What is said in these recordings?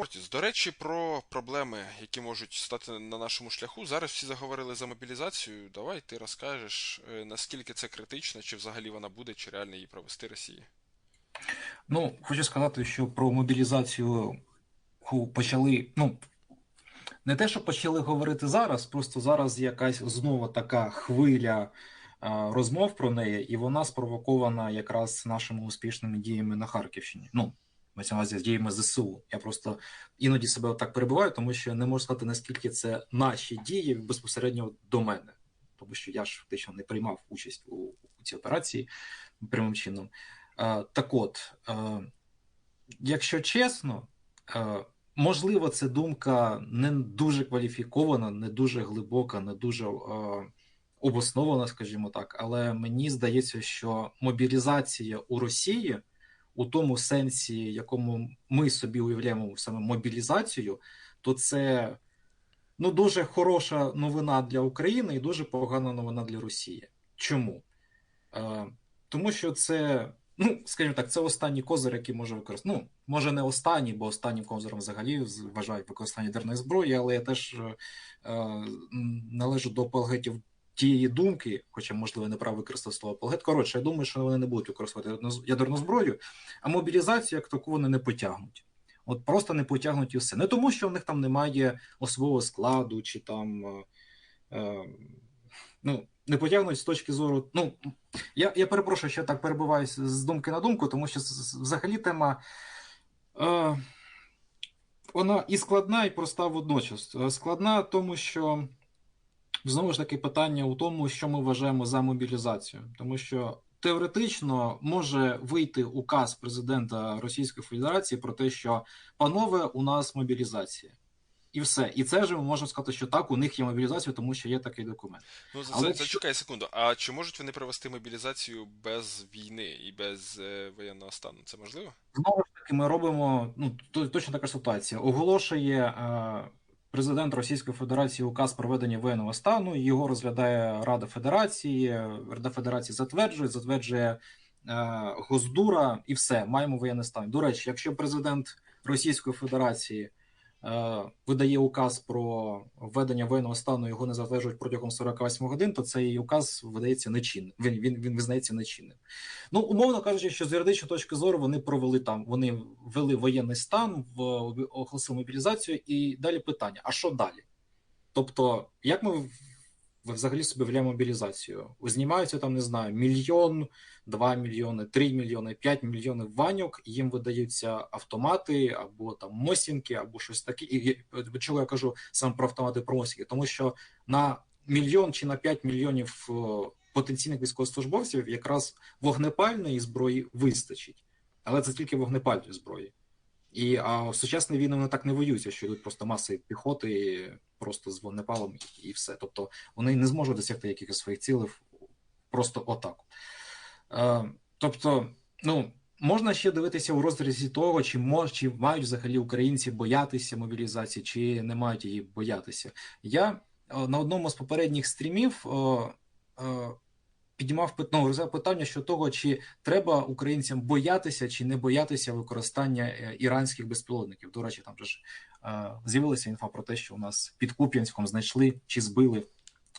Ортіс, до речі, про проблеми, які можуть стати на нашому шляху. Зараз всі заговорили за мобілізацію. Давай ти розкажеш, е, наскільки це критично, чи взагалі вона буде, чи реально її провести Росії. Ну, хочу сказати, що про мобілізацію почали. Ну, не те, що почали говорити зараз, просто зараз якась знову така хвиля розмов про неї, і вона спровокована якраз нашими успішними діями на Харківщині. Ну, мається на діями ЗСУ. Я просто іноді себе так перебуваю, тому що не можу сказати, наскільки це наші дії безпосередньо до мене. Тому що я ж фактично не приймав участь у, у цій операції прямим чином. Е, Так от, е, якщо чесно, е, можливо, це думка не дуже кваліфікована, не дуже глибока, не дуже обоснована, скажімо так, але мені здається, що мобілізація у Росії у тому сенсі, якому ми собі уявляємо саме мобілізацію, то це ну, дуже хороша новина для України і дуже погана новина для Росії. Чому? Е, Тому що це, ну, скажімо так, це останній козир, який може використати. Ну, може, не останній, бо останнім козиром взагалі вважають використання ядерної зброї, але я теж е, е, належу до апологетів тієї думки, хоча, можливо, не прав використати слово апологет. Коротше, я думаю, що вони не будуть використовувати ядерну зброю, а мобілізацію як таку вони не потягнуть. От просто не потягнуть і все. Не тому, що в них там немає особового складу, чи там. Е, е, ну, не потягнуть з точки зору. Ну, я я перепрошую, що я так перебуваюся з думки на думку, тому що взагалі тема е, вона і складна, і проста водночас. Складна, тому що знову ж таки питання у тому, що ми вважаємо за мобілізацію, тому що теоретично може вийти указ президента Російської Федерації про те, що панове, у нас мобілізація. І все. І це ж ми можемо сказати, що так, у них є мобілізація, тому що є такий документ. Ну, за Але... зачекай секунду. А чи можуть вони провести мобілізацію без війни і без е, воєнного стану? Це можливо? Знову ж таки, ми робимо ну, точно така ситуація. Оголошує е, президент Російської Федерації указ про введення воєнного стану. Його розглядає Рада Федерації. Рада Федерації затверджує, затверджує е, Госдура, і все, маємо воєнний стан. До речі, якщо президент Російської Федерації. Е, видає указ про введення воєнного стану, його не затверджують протягом 48 годин, то цей указ видається нечинним. Він він він визнається нечинним. Ну умовно кажучи, що з юридичної точки зору вони провели там, вони ввели воєнний стан, в оголосили мобілізацію, і далі питання: а що далі? Тобто, як ми взагалі собі вляємо мобілізацію? Знімаються там, не знаю, мільйон, два мільйони, три мільйони, п'ять мільйонів ваньок, їм видаються автомати або там мосінки, або щось таке. І чого я кажу саме про автомати про мосінки? Тому що на мільйон чи на п'ять мільйонів потенційних військовослужбовців якраз вогнепальної зброї вистачить, але це тільки вогнепальної зброї. І а в сучасній війни вони так не воюються, що йдуть просто маси піхоти просто з вогнепалом і все. Тобто вони не зможуть досягти якихось своїх цілей просто отак. Е, Тобто, ну. Можна ще дивитися у розрізі того, чи мож, чи мають взагалі українці боятися мобілізації, чи не мають її боятися. Я на одному з попередніх стрімів піднімав ну, питання щодо того, чи треба українцям боятися чи не боятися використання е, іранських безпілотників. До речі, там же ж е, з'явилася інфа про те, що у нас під Куп'янськом знайшли чи збили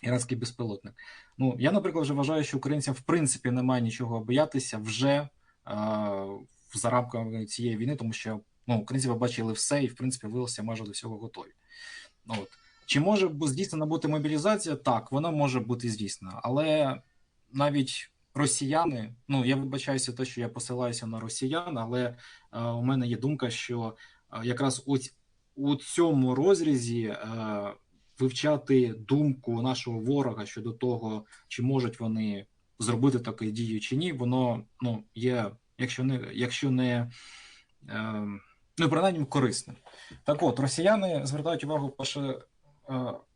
іранський безпілотник. Ну я, наприклад, вже вважаю, що українцям в принципі немає нічого боятися вже за рамками цієї війни, тому що ну, українці побачили все і в принципі виявилися майже до всього готові. Ну, от. Чи може здійснена бути мобілізація? Так, вона може бути здійснена, але навіть росіяни, ну я вибачаюся, те, що я посилаюся на росіян, але е, у мене є думка, що е, якраз у, у цьому розрізі е, вивчати думку нашого ворога щодо того, чи можуть вони зробити таку дію чи ні, воно ну є, якщо не якщо не е, ну принаймні корисним. Так от росіяни звертають увагу перше, е,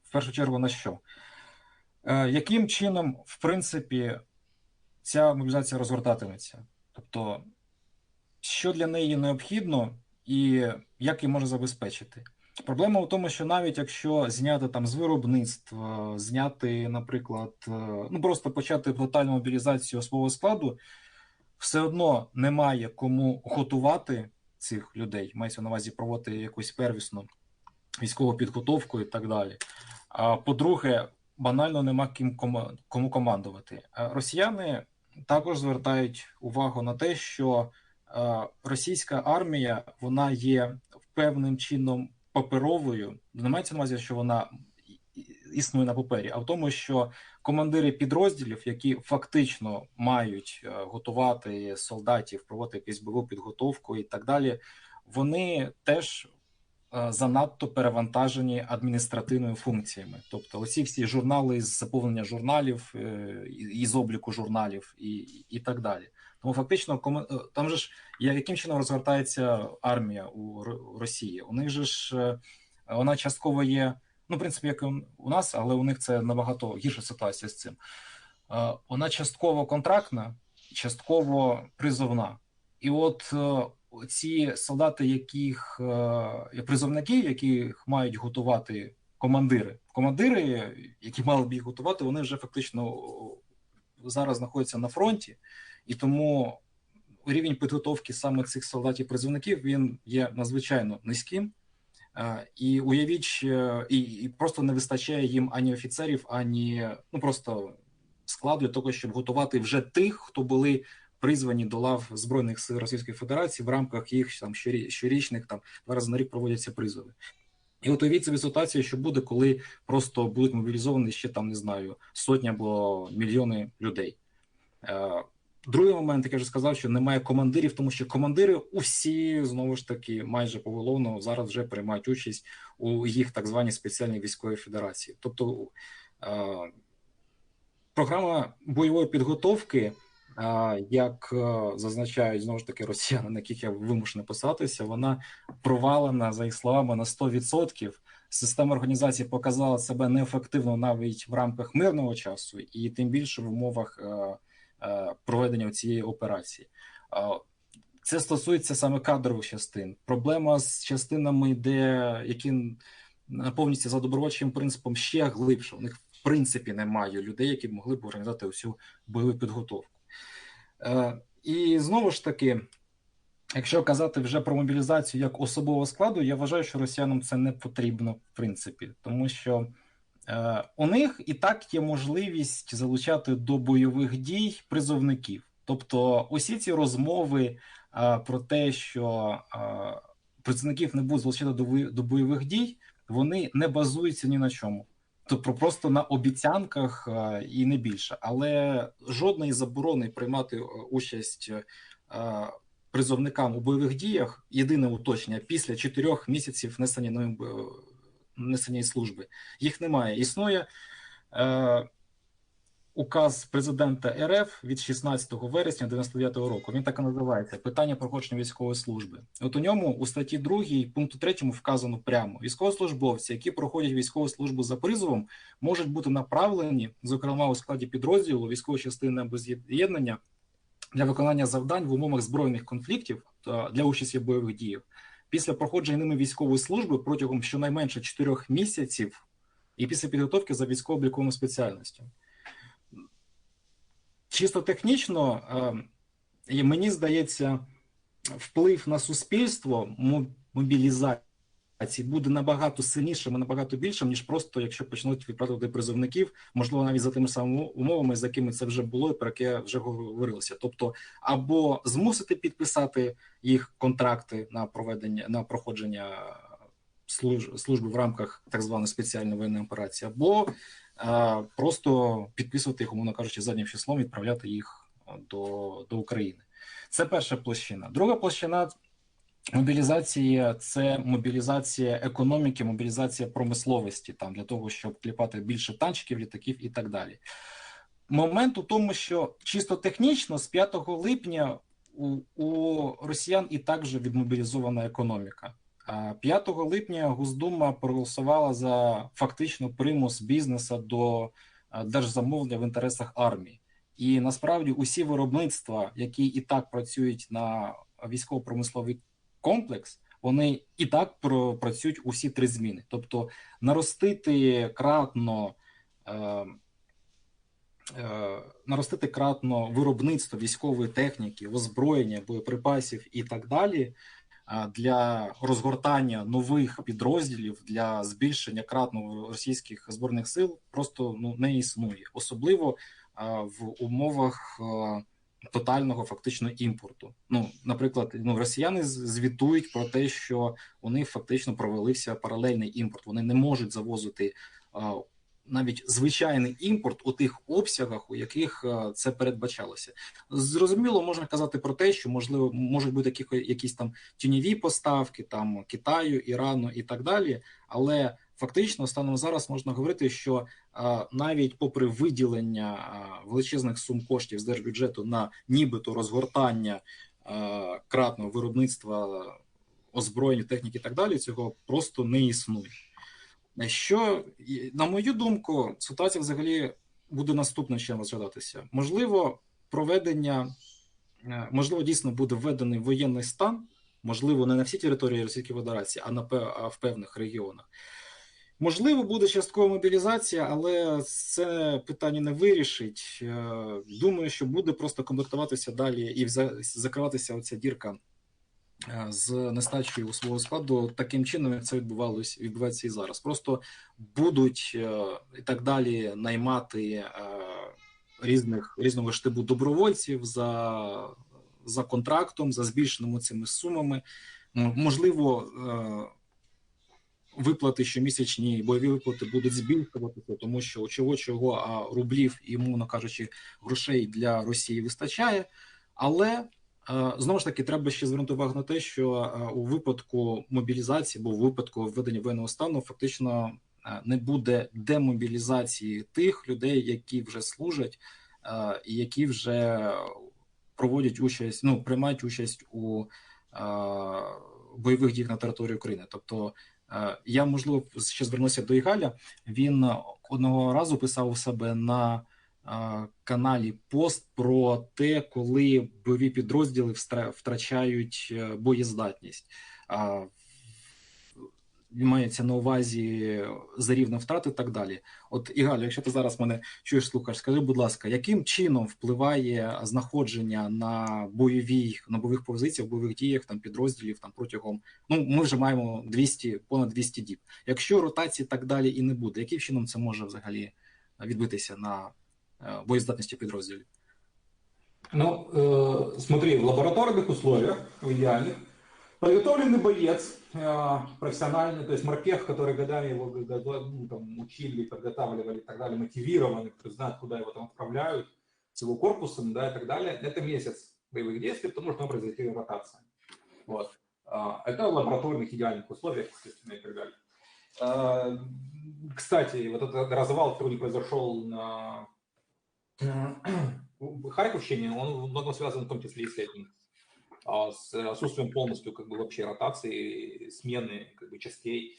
в першу чергу на що? Яким чином, в принципі, ця мобілізація розгортатиметься? Тобто, що для неї необхідно і як її може забезпечити? Проблема в тому, що навіть якщо зняти там з виробництва, зняти, наприклад, е, ну просто почати тотальну мобілізацію свого складу, все одно немає кому готувати цих людей. Мається на увазі проводити якусь первісну військову підготовку і так далі. А по-друге, банально нема ким кому командувати. Росіяни також звертають увагу на те, що е, російська армія вона є певним чином паперовою. Не мається на увазі, що вона існує на папері, а в тому, що командири підрозділів, які фактично мають е, готувати солдатів, проводити якусь бойову підготовку і так далі, вони теж е, занадто перевантажені адміністративними функціями. Тобто, оці всі журнали з заповнення журналів, е, із обліку журналів і, і так далі. Тому фактично, е, там же ж яким чином розгортається армія у Росії? У них же ж е, вона частково є, ну, в принципі, як і у нас, але у них це набагато гірша ситуація з цим. Е, Вона частково контрактна, частково призовна. І от ці солдати, яких призовники, яких мають готувати командири, командири, які мали б їх готувати, вони вже фактично зараз знаходяться на фронті, і тому рівень підготовки саме цих солдатів-призовників він є надзвичайно низьким. Е, І уявіть, е, і, і просто не вистачає їм ані офіцерів, ані ну просто складу для того, щоб готувати вже тих, хто були призвані до лав збройних сил Російської Федерації в рамках їх там щорі- щорічних там два рази на рік проводяться призови. І от уявіть собі ситуацію, що буде, коли просто будуть мобілізовані ще там, не знаю, сотні або мільйони людей. Другий момент, як я вже сказав, що немає командирів, тому що командири усі знову ж таки майже поголовно зараз вже приймають участь у їх так званій спеціальній військовій федерації. Тобто е, програма бойової підготовки, е, як е, зазначають знову ж таки росіяни, на яких я вимушений посадитися, вона провалена за їх словами на 100%. Система організації показала себе неефективно навіть в рамках мирного часу, і тим більше в умовах е, проведення цієї операції. Е, Це стосується саме кадрових частин. Проблема з частинами, де які наповнюються за добровольчим принципом, ще глибше. У них в принципі немає людей, які б могли б організувати усю бойову підготовку. Е, І знову ж таки, якщо казати вже про мобілізацію як особового складу, я вважаю, що росіянам це не потрібно, в принципі, тому що е, у них і так є можливість залучати до бойових дій призовників. Тобто, усі ці розмови е, про те, що е, призовників не будуть залучати до, бойових дій, вони не базуються ні на чому. Тобто просто на обіцянках е, і не більше, але жодної заборони приймати е, участь е, призовникам у бойових діях. Єдине уточнення після чотирьох місяців несення ними е, несення служби. Їх немає. Існує е, указ президента РФ від 16 вересня 99 року. Він так і називається питання проходження військової служби. От у ньому у статті 2 пункту 3 вказано прямо: військовослужбовці, які проходять військову службу за призовом, можуть бути направлені, зокрема у складі підрозділу військової частини або з'єднання для виконання завдань в умовах збройних конфліктів для участі в бойових діях після проходження ними військової служби протягом щонайменше 4 місяців і після підготовки за військово-обліковими спеціальностями. Чисто технічно, е, мені здається, вплив на суспільство мобілізація. Буде набагато сильнішим і набагато більшим, ніж просто якщо почнуть відправити призовників, можливо, навіть за тими самими умовами, за якими це вже було, і про яке вже говорилося. Тобто, або змусити підписати їх контракти на проведення на проходження служ- служби в рамках так званої спеціальної воєнної операції, або е, просто підписувати їх, умовно кажучи, заднім числом, відправляти їх до, до України. Це перша площина. Друга площина мобілізації це мобілізація економіки, мобілізація промисловості там для того, щоб кліпати більше танчиків, літаків і так далі. Момент у тому, що чисто технічно з 5 липня у, у росіян і так же відмобілізована економіка. А 5 липня Госдума проголосувала за фактично примус бізнесу до держзамовлення в інтересах армії. І насправді усі виробництва, які і так працюють на військово-промисловий комплекс, вони і так про- працюють усі три зміни. Тобто наростити кратно. Е, е, наростити кратно виробництво військової техніки, озброєння, боєприпасів і так далі. для розгортання нових підрозділів для збільшення кратного російських збройних сил просто ну не існує, особливо а, в умовах а, тотального фактично імпорту. Ну, наприклад, ну росіяни звітують про те, що у них фактично провалився паралельний імпорт. Вони не можуть завозити а, навіть звичайний імпорт у тих обсягах, у яких а, це передбачалося. Зрозуміло, можна казати про те, що можливо можуть бути які, якісь там тіньові поставки, там Китаю, Ірану і так далі. Але фактично, станом зараз можна говорити, що навіть попри виділення величезних сум коштів з держбюджету на нібито розгортання кратного виробництва озброєнь, техніки і так далі, цього просто не існує. Що, на мою думку, ситуація взагалі буде наступним чином розглядатися. Можливо, проведення, можливо, дійсно буде введений воєнний стан, можливо, не на всій території Російської Федерації, а на а в певних регіонах. Можливо, буде часткова мобілізація, але це питання не вирішить. Е, Думаю, що буде просто комплектуватися далі і закриватися оця дірка е, з нестачею у свого складу таким чином, як це відбувалось, відбувається і зараз. Просто будуть е, і так далі наймати різних різного штибу добровольців за, за контрактом, за збільшеними цими сумами. Можливо, виплати щомісячні бойові виплати будуть збільшуватися, тому що чого чого, а рублів і, мовно кажучи, грошей для Росії вистачає. Але е, знову ж таки треба ще звернути увагу на те, що е, у випадку мобілізації або у випадку введення воєнного стану фактично е, не буде демобілізації тих людей, які вже служать і які вже проводять участь, ну приймають участь у бойових діях на території України. Тобто Я можливо ще звернуся до Ігаля. Він одного разу писав у себе на е, каналі пост про те, коли бойові підрозділи втрачають е, боєздатність А, Мається на увазі за рівнем втрат і так далі. От Ігалю, якщо ти зараз мене чуєш, слухаєш, скажи, будь ласка, яким чином впливає знаходження на бойовій на бойових позиціях, бойових діях там підрозділів там протягом ну ми вже маємо 200, понад 200 діб. Якщо ротації так далі і не буде, яким чином це може взагалі відбитися на е, боєздатності підрозділів? Ну, э, смотри, в лабораторных условиях, в идеальных, подготовленный боец, э, профессиональный, то есть морпех, который годами его ну, там, учили, подготавливали и так далее, мотивированный, который знает, куда его там отправляют, с его корпусом, да, и так далее, это месяц боевых действий, потому что там произойти ротация. Вот. А, Это в лабораторных идеальных условиях, естественно, и так далее. А, Кстати, вот этот развал, который произошел на Харьковщине, он во многом связан в том числе и с этим, с отсутствием полностью как бы вообще ротации, смены как бы частей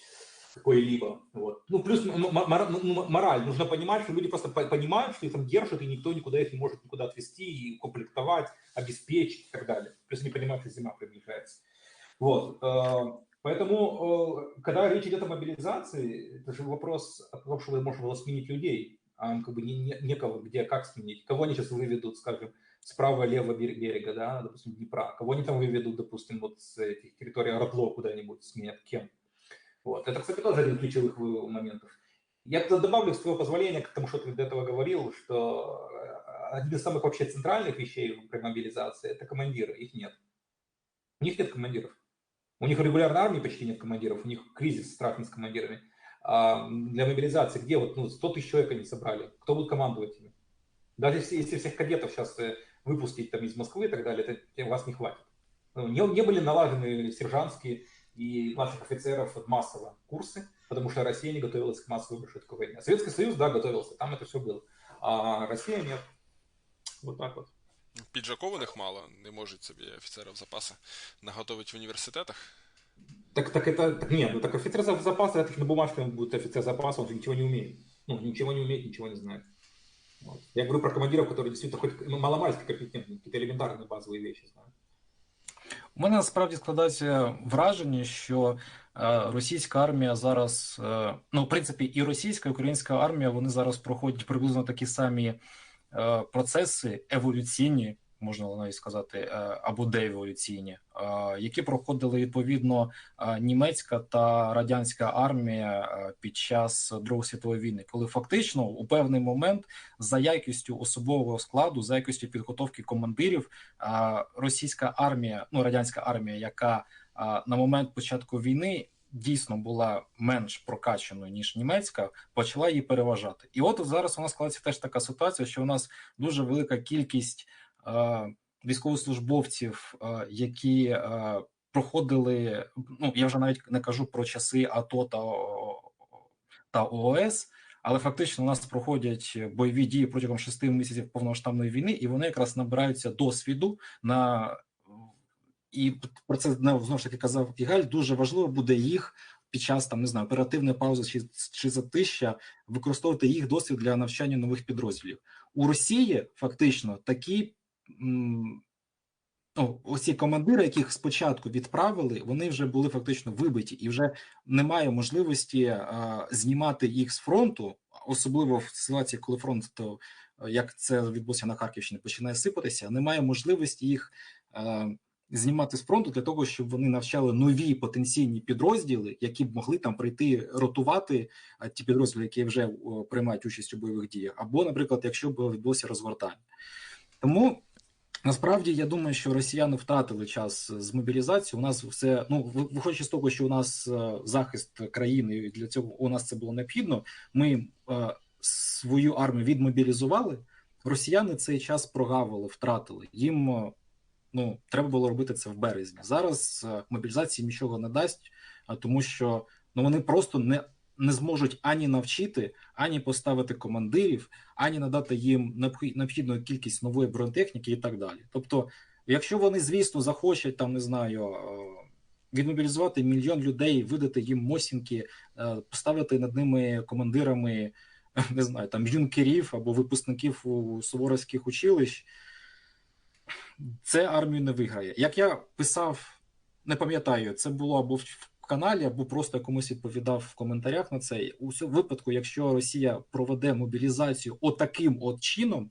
какой-либо. Вот. Ну, плюс м- мора- ну, мораль. Нужно понимать, что люди просто по- понимают, что их там держат, и никто никуда их не может никуда отвезти, и комплектовать, обеспечить и так далее. Плюс они понимают, что зима приближается. Вот. э, Поэтому, э, когда речь идет о мобилизации, это же вопрос о том, что можно было сменить людей, а как бы не, не- некого, где, как сменить. Кого они сейчас выведут, скажем, с правого левого берега, да, допустим, Днепра, кого они там выведут, допустим, вот с этих территорий Ордло куда-нибудь, сменят кем. Вот. Это, кстати, тоже один ключевых вы- моментов. Я добавлю, с твоего позволения, к тому, что ты до этого говорил, что э, один из самых вообще центральных вещей при мобилизации – это командиры, их нет. У них нет командиров. У них регулярной армии почти нет командиров, у них кризис страшный с командирами. А для мобилизации где вот ну, 100 тысяч человек они собрали? Кто будет командовать ими? Даже если, если всех кадетов сейчас выпустить там из Москвы и так далее, это вас не хватит. Ну, Не, не были налажены сержантские и младших офицеров вот массово курсы, потому что Россия не готовилась к массовой большой такой войне. Советский Союз, да, готовился, там это все было. А Россия нет. Вот так вот. Піджакованих мало, не можуть собі офіцерів запасу наготовити в університетах. Так, так это, так нет, ну так офицер за- запаса, это ж на бумажке он будет офицер запаса, он же ничего не умеет. Ну, ничего не умеет, ничего не знает. Вот. Я говорю про командиров, которые действительно хоть ну, маломальски компетентны, какие-то элементарные базовые вещи знают. У мене насправді складається враження, що е, російська армія зараз, е, ну, в принципі, і російська, і українська армія вони зараз проходять приблизно такі самі е, процеси еволюційні, можна навіть сказати, е, або деволюційні, е, які проходили відповідно е, німецька та радянська армія під час Другої світової війни, коли фактично у певний момент за якістю особового складу, за якістю підготовки командирів, російська армія, ну радянська армія, яка на момент початку війни дійсно була менш прокачаною ніж німецька, почала її переважати. І от зараз у нас складається теж така ситуація, що у нас дуже велика кількість військовослужбовців, е, які е, проходили. Ну я вже навіть не кажу про часи АТО та, та ООС. Але фактично у нас проходять бойові дії протягом шести місяців повномасштабної війни, і вони якраз набираються досвіду на і про це знову ж таки казав Ігаль. Дуже важливо буде їх під час там не знаю оперативної паузи чи, чи затища використовувати їх досвід для навчання нових підрозділів у Росії. Фактично такі ну, оці командири, яких спочатку відправили, вони вже були фактично вибиті, і вже немає можливості а, знімати їх з фронту, особливо в ситуації, коли фронт то як це відбулося на Харківщині, починає сипатися. Немає можливості їх. А, знімати з фронту для того, щоб вони навчали нові потенційні підрозділи, які б могли там прийти ротувати ті підрозділи, які вже приймають участь у бойових діях, або, наприклад, якщо б відбулося розгортання. Тому насправді я думаю, що росіяни втратили час з мобілізацією. У нас все ну виходячи з того, що у нас захист країни, і для цього у нас це було необхідно. Ми свою армію відмобілізували. Росіяни цей час прогавили, втратили їм ну треба було робити це в березні. Зараз е, мобілізації нічого не дасть, тому що ну вони просто не не зможуть ані навчити, ані поставити командирів, ані надати їм необхідну кількість нової бронетехніки і так далі. Тобто, якщо вони, звісно, захочуть там, не знаю. Е, відмобілізувати мільйон людей, видати їм мосінки, е, поставити над ними командирами, не знаю, там юнкерів або випускників у суворовських училищ це армію не виграє. Як я писав, не пам'ятаю, це було або в каналі, або просто комусь відповідав в коментарях на це. У цьому випадку, якщо Росія проведе мобілізацію отаким от чином,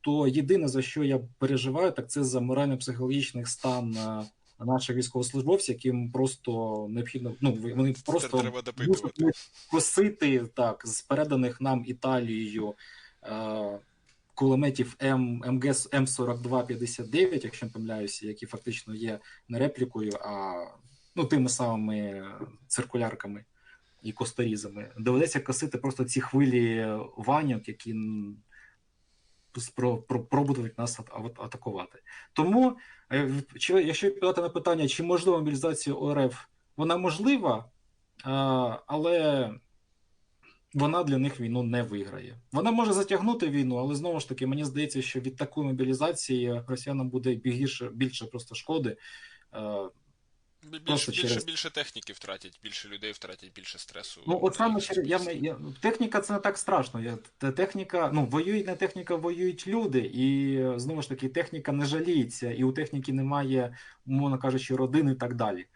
то єдине за що я переживаю, так це за морально-психологічний стан наших військовослужбовців, яким просто необхідно ну вони просто мусять косити так з переданих нам Італією кулеметів М, МГС М4259, якщо не помиляюся, які фактично є не реплікою, а ну, тими самими циркулярками і косторізами. Доведеться косити просто ці хвилі ваньок, які пробудуть нас атакувати. Тому, е, якщо відповідати на питання, чи можлива мобілізація ОРФ, вона можлива, але вона для них війну не виграє. Вона може затягнути війну, але знову ж таки, мені здається, що від такої мобілізації росіянам буде більше більше просто шкоди. Е, більше більше, через... більше техніки втратять, більше людей втратять, більше стресу. Ну, от саме через я, я техніка це не так страшно. Я, Техніка, ну воюють не техніка, воюють люди, і знову ж таки, техніка не жаліється, і у техніки немає, мовно кажучи, родини і так далі.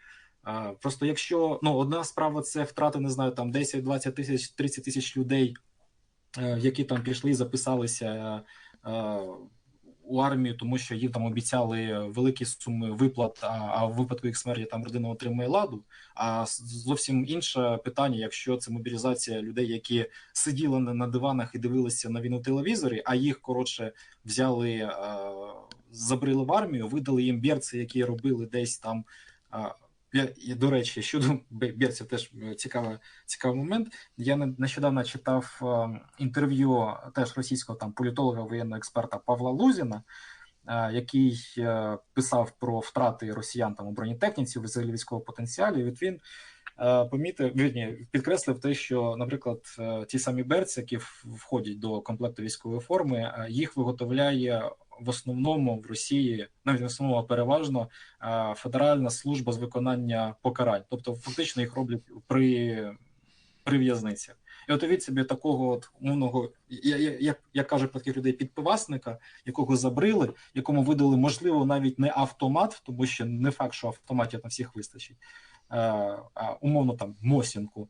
Просто якщо ну одна справа це втрати, не знаю, там 10, 20 тисяч, 30 тисяч людей, е, які там пішли і записалися е, у армію, тому що їм там обіцяли великі суми виплат, а в випадку їх смерті там родина отримує ладу. А зовсім інше питання, якщо це мобілізація людей, які сиділи на диванах і дивилися на війну в телевізорі, а їх коротше взяли, забрили в армію, видали їм берці, які робили десь там. Я, до речі, щодо берців теж е, цікавий, цікавий момент. Я нещодавно читав е, інтерв'ю теж російського там політолога, воєнного експерта Павла Лузіна, е, який писав про втрати росіян там у бронетехніці, взагалі військового потенціалу. І він помітив, вірні, підкреслив те, що, наприклад, ті самі берці, які входять до комплекту військової форми, їх виготовляє в основному в Росії, навіть в основному переважно Федеральна служба з виконання покарань, тобто фактично їх роблять при при в'язницях. І от від собі такого от умовного, як як кажуть таких людей, підпивасника, якого забрили, якому видали, можливо, навіть не автомат, тому що не факт, що автоматів на всіх вистачить, а умовно там Мосінку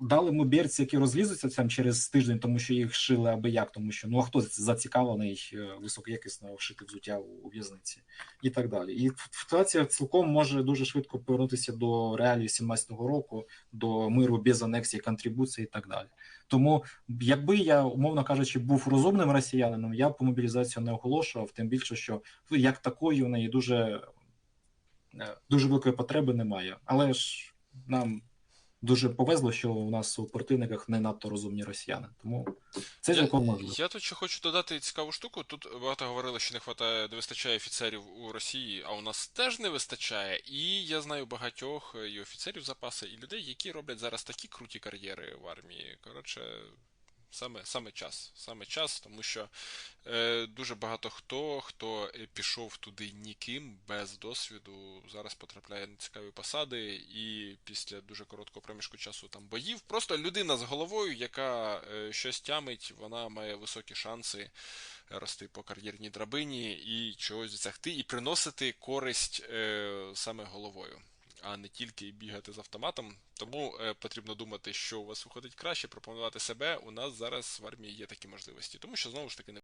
дали ми берці, які розлізуться там через тиждень, тому що їх шили аби як, тому що ну а хто зацікавлений е, високоякісно вшити взуття у, в'язниці і так далі. І ситуація цілком може дуже швидко повернутися до реалій 17-го року, до миру без анексії, контрибуції і так далі. Тому, якби я, умовно кажучи, був розумним росіянином, я по мобілізацію не оголошував, тим більше, що ну, як такої у неї дуже, е, дуже великої потреби немає. Але ж нам дуже повезло, що у нас у противниках не надто розумні росіяни. Тому це Я- цілком можливо. Я тут ще хочу додати цікаву штуку. Тут багато говорили, що не хватає, не вистачає офіцерів у Росії, а у нас теж не вистачає. І я знаю багатьох е, і офіцерів запаси, і людей, які роблять зараз такі круті кар'єри в армії. Коротше, саме, саме час. Саме час, тому що е, дуже багато хто, хто е, пішов туди ніким, без досвіду, зараз потрапляє на цікаві посади, і після дуже короткого проміжку часу там боїв. Просто людина з головою, яка е, щось тямить, вона має високі шанси рости по кар'єрній драбині і чогось досягти, і приносити користь е, саме головою. А не тільки бігати з автоматом. Тому е, потрібно думати, що у вас виходить краще, пропонувати себе. У нас зараз в армії є такі можливості. Тому що знову ж таки не